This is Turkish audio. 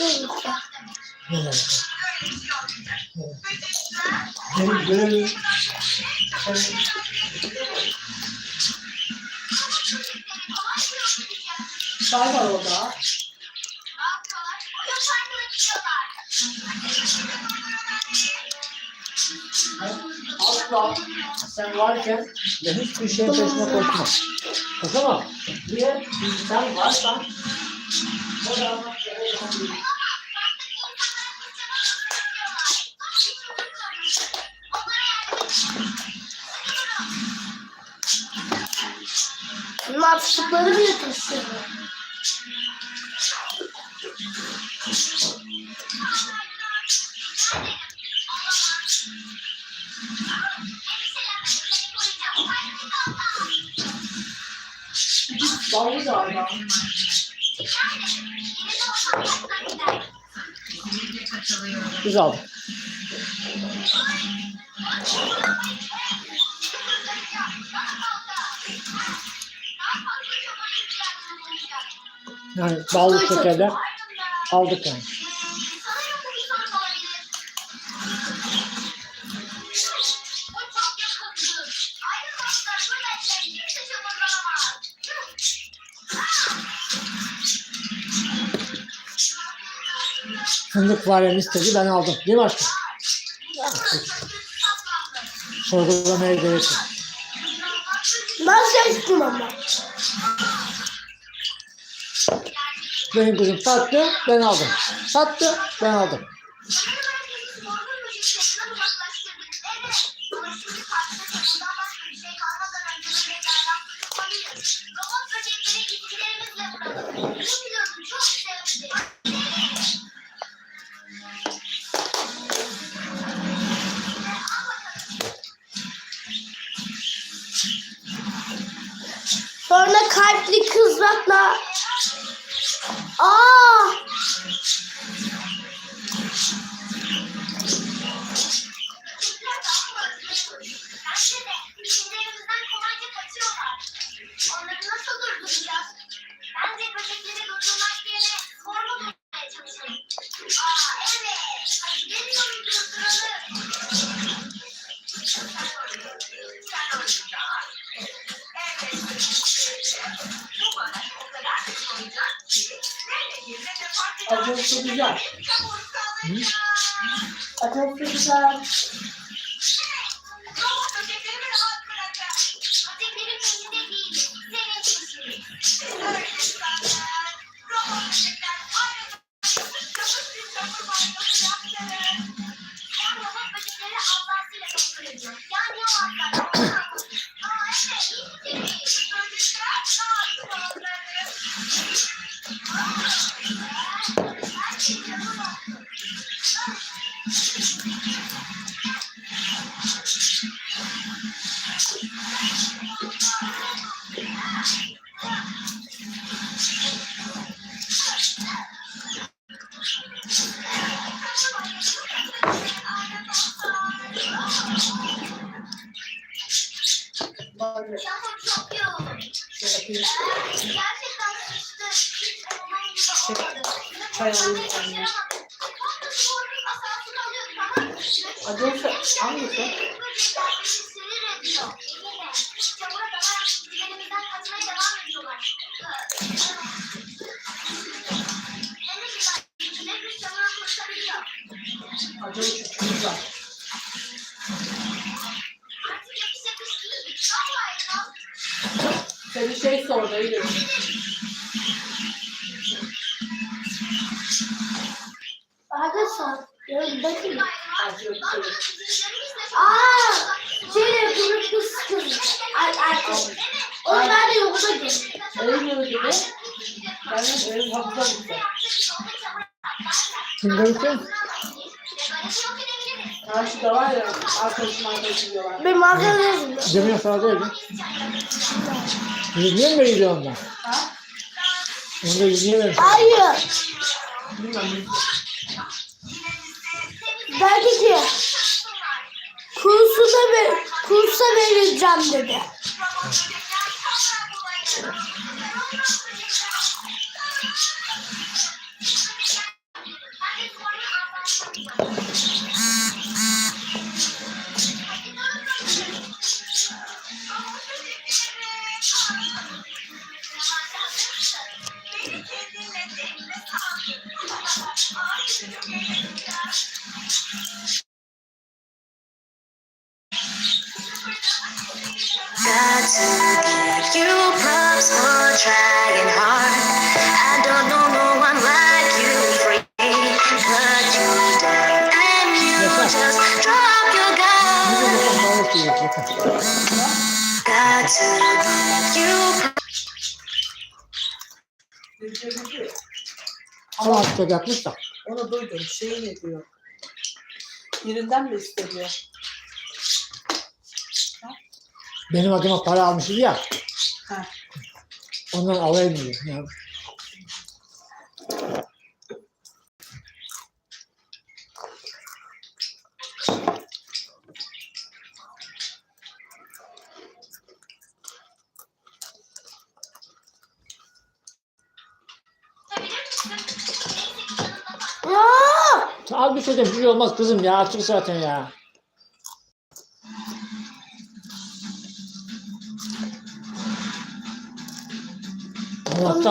Ne demek? Benim görevim Çay var orada. asla sen varken ve hiçbir şeyin peşine koşma. Koşamam. Niye? Sen varsan o zaman Bunlar fıstıkları bile taşıyor. Dallı galiba. Biz aldık. Yani ballı şekerler aldık yani. Fındık var istedi ben aldım. Değil mi aşkım? Sorgulamaya gerek yok. Ben seçtim ama. Benim kızım sattı, ben aldım. Sattı, ben aldım. Sonra kalpli kızlarla Aa! Eder. Acısı güzel. Çabuk sallayacağım. Acısı güzel. Robot böceklerimi kurtarıyor. Acısı çok güzel. Artık yapış yapış değil. Vallahi ya. Seni şey sordu Eylül. Arkadaşlar ya bakın. Acısı çok Aa! Şeyle kırıklı sıkıntı. Ay. Onu ben de yolda gördüm. Eylül gibi. Ben de benim hafıza gitti. Kim görürse Karşıda var ya arkadaşım arkadaşım diyorlar. Benim arkadaşım. Cemil sağdaydı. Yüzüyor mu veriyor ondan? Ha? Onu da yüzüyor. Hayır. Dedi ki kursuna ver, kursa vereceğim dedi. Got to give you props for trying hard. I don't know no one like you, and you just drop your guard. Got to give you. Ama çok yapmış da. Onu duydum. Şey ne diyor? Birinden mi istediyor? Benim adıma para almıştı ya. Ha. Ondan alayım diyor. Ya. Al bir de bir şey olmaz kızım ya. Açık zaten ya. Allah'tan